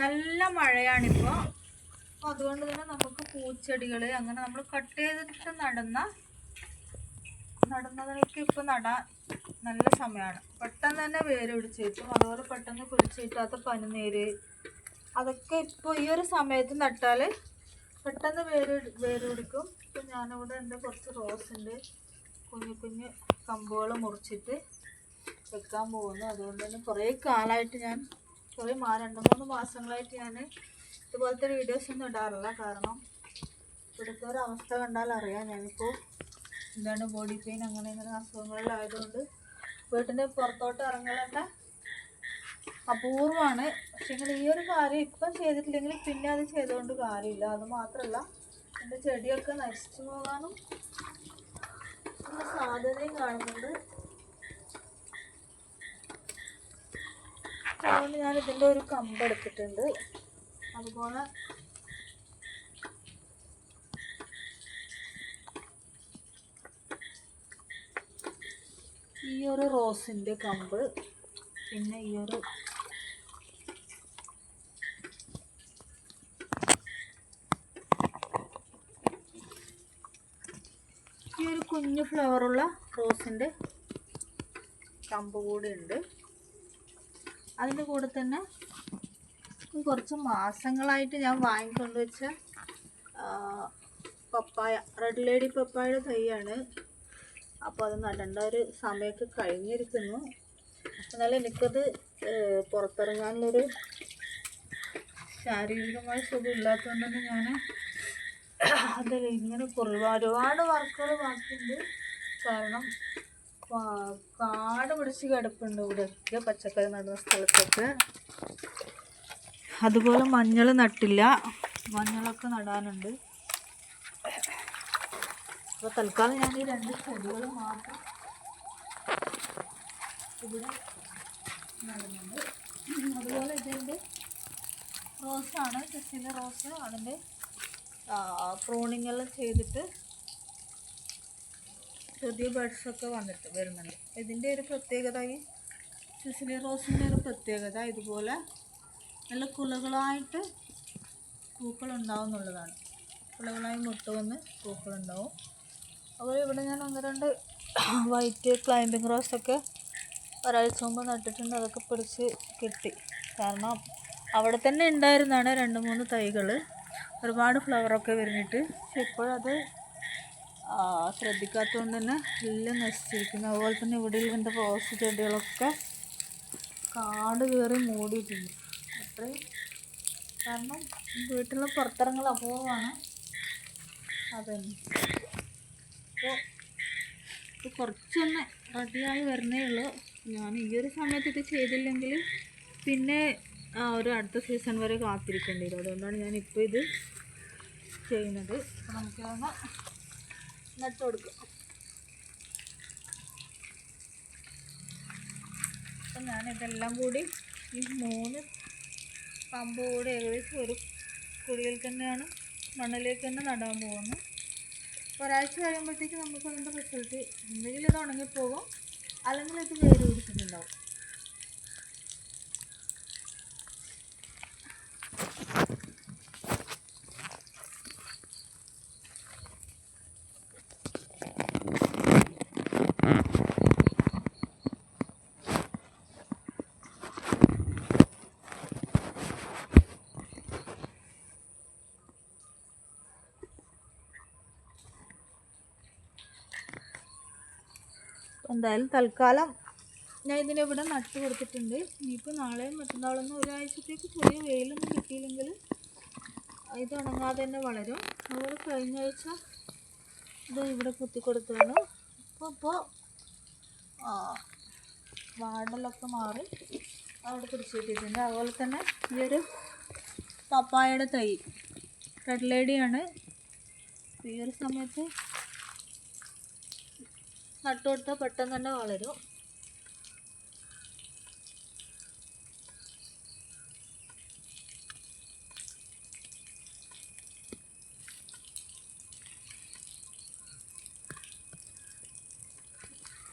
നല്ല മഴയാണിപ്പോൾ അപ്പോൾ അതുകൊണ്ട് തന്നെ നമുക്ക് പൂച്ചെടികൾ അങ്ങനെ നമ്മൾ കട്ട് ചെയ്തിട്ട് നടന്ന നടുന്നതിനൊക്കെ ഇപ്പോൾ നടാൻ നല്ല സമയമാണ് പെട്ടെന്ന് തന്നെ വേര് പിടിച്ച് കിട്ടും അതുപോലെ പെട്ടെന്ന് പിടിച്ച് കിട്ടാത്ത പനിനീര് അതൊക്കെ ഇപ്പോൾ ഈ ഒരു സമയത്ത് നട്ടാൽ പെട്ടെന്ന് വേര് വേര് പിടിക്കും. ഇപ്പം ഞാനിവിടെ എന്റെ കുറച്ച് റോസ് ഉണ്ട്. കുഞ്ഞു കുഞ്ഞു കമ്പുകൾ മുറിച്ചിട്ട് വെക്കാൻ പോകുന്നു. അതുകൊണ്ട് തന്നെ കുറേ കാലമായിട്ട് ഞാൻ കുറേ മാ രണ്ട് മൂന്ന് മാസങ്ങളായിട്ട് ഞാൻ ഇതുപോലത്തെ വീഡിയോസ് ഒന്നും ഇടാറില്ല. കാരണം ഇവിടുത്തെ ഒരു അവസ്ഥ കണ്ടാൽ അറിയാം ഞാനിപ്പോൾ എന്താണ് ബോഡി പെയിൻ അങ്ങനെ ഇങ്ങനെ അസുഖങ്ങളിലായതുകൊണ്ട് വീട്ടിന്റെ പുറത്തോട്ട് ഇറങ്ങലൊക്കെ അപൂർവമാണ്. പക്ഷേ ഈ ഒരു കാര്യം ഇപ്പം ചെയ്തിട്ടില്ലെങ്കിൽ പിന്നെ അത് ചെയ്തുകൊണ്ട് കാര്യമില്ല. അത് മാത്രമല്ല എന്റെ ചെടിയൊക്കെ നശിച്ചു പോകാനും സാധ്യതയും കാണുന്നുണ്ട്. അതുകൊണ്ട് ഞാൻ ഇതിന്റെ ഒരു കമ്പ് എടുത്തിട്ടുണ്ട്. അതുപോലെ ഈ ഒരു റോസിന്റെ കമ്പ് പിന്നെ ഈ ഒരു ഈ ഒരു കുഞ്ഞു ഫ്ലവറുള്ള റോസിന്റെ കമ്പ് കൂടി ഉണ്ട്. അതിന്റെ കൂടെ തന്നെ കുറച്ച് മാസങ്ങളായിട്ട് ഞാൻ വാങ്ങിക്കൊണ്ട് വെച്ച പപ്പായ റെഡ് ലേഡി പപ്പായയുടെ തൈയാണ്. അപ്പോൾ അത് നടേണ്ട ഒരു സമയമൊക്കെ കഴിഞ്ഞിരിക്കുന്നു. എന്നാലും എനിക്കത് പുറത്തിറങ്ങാനുള്ളൊരു ശാരീരികമായ സുഖം ഇല്ലാത്തതുകൊണ്ട് ഞാൻ അതിൽ ഇങ്ങനെ കുറേ ഒരുപാട് വർക്കുകൾ ബാക്കിയുണ്ട്. കാരണം കാട് പിടിച്ച് കിടപ്പുണ്ട് ഇവിടെയൊക്കെ പച്ചക്കറി നടുന്ന സ്ഥലത്തൊക്കെ. അതുപോലെ മഞ്ഞൾ നട്ടില്ല. മഞ്ഞളൊക്കെ നടാനുണ്ട്. അപ്പോൾ തൽക്കാലം ഞാൻ ഈ രണ്ട് ചെടികൾ മാത്രം ഇവിടെ നടുന്നുണ്ട്. അതുപോലെ ഇതിന്റെ റോസാണ്. ചെസ്സിന്റെ റോസ് അതിന്റെ പ്രോണിങ്ങെല്ലാം ചെയ്തിട്ട് പുതിയ ബഡ്സൊക്കെ വന്നിട്ട് വരുന്നുണ്ട്. ഇതിന്റെ ഒരു പ്രത്യേകത ഈ സിസിലി റോസിന്റെ ഒരു പ്രത്യേകത ഇതുപോലെ നല്ല കുളകളായിട്ട് പൂക്കളുണ്ടാവും എന്നുള്ളതാണ് കുളകളായി മുട്ട വന്ന് പൂക്കളുണ്ടാവും. അപ്പോൾ ഇവിടെ ഞാൻ ഒന്ന് രണ്ട് വൈറ്റ് ക്ലൈമ്പിംഗ് ഒക്കെ ഒരാഴ്ച മുമ്പ് നട്ടിട്ടുണ്ട്. അതൊക്കെ പിടിച്ച് കിട്ടി. കാരണം അവിടെ തന്നെ ഉണ്ടായിരുന്നതാണ് രണ്ട് മൂന്ന് തൈകൾ ഒരുപാട് ഫ്ലവറൊക്കെ വരുന്നിട്ട് പക്ഷെ ഇപ്പോഴത് ശ്രദ്ധിക്കാത്തതുകൊണ്ട് തന്നെ എല്ലാം നശിച്ചിരിക്കുന്നു. അതുപോലെ തന്നെ ഇവിടെ ഇതിന്റെ റോസ് ചെടികളൊക്കെ കാട് കയറി മൂടിയിട്ടുണ്ട്. അത്രയും കാരണം വീട്ടിൽ പുറത്തിറങ്ങൽ അപൂർവമാണ്. അതന്നെ. അപ്പോൾ ഇത് കുറച്ചൊന്ന് റെഡിയായി വരുന്നേ ഉള്ളൂ. ഞാൻ ഈ ഒരു സമയത്ത് ഇത് ചെയ്തില്ലെങ്കിൽ പിന്നെ ഒരു അടുത്ത സീസൺ വരെ കാത്തിരിക്കേണ്ടി വരും. അതുകൊണ്ടാണ് ഞാൻ ഇപ്പോൾ ഇത് ചെയ്യുന്നത്. അപ്പോൾ നമുക്കൊന്ന് നട്ട് കൊടുക്കും. അപ്പം ഞാനിതെല്ലാം കൂടി ഈ മൂന്ന് പമ്പ് കൂടി ഏകദേശം ഒരു കുഴിയിൽ തന്നെയാണ് മണ്ണിലേക്ക് തന്നെ നടാൻ പോകുന്നത്. ഒരാഴ്ച കഴിയുമ്പോഴത്തേക്ക് നമുക്ക് അതിന്റെ റിസൾട്ട് എന്തെങ്കിലും ഇത് ഉണങ്ങിപ്പോകും. അല്ലെങ്കിൽ ഇത് വേര് പിടിച്ചിട്ടുണ്ടാവും എന്തായാലും തൽക്കാലം ഞാൻ ഇതിനിവിടെ നട്ട് കൊടുത്തിട്ടുണ്ട്. ഇനിയിപ്പോൾ നാളെയും മറ്റന്നാളൊന്നും ഒരാഴ്ചത്തേക്ക് ചെറിയ വെയിലൊന്നും കിട്ടിയില്ലെങ്കിൽ ഇത് ഉണങ്ങാതെ തന്നെ വളരും. അതുപോലെ കഴിഞ്ഞ ആഴ്ച ഇത് ഇവിടെ കുത്തി കൊടുത്തതാണ്. അപ്പോൾ ഇപ്പോൾ വാടലൊക്കെ മാറി അവിടെ പിടിച്ച് കിട്ടിയിട്ടുണ്ട്. അതുപോലെ തന്നെ ഈ ഒരു പപ്പായയുടെ തൈ റെഡ് ലേഡിയാണ്. ഈ ഒരു സമയത്ത് നട്ടു കൊടുത്താൽ പെട്ടെന്ന് തന്നെ വളരും.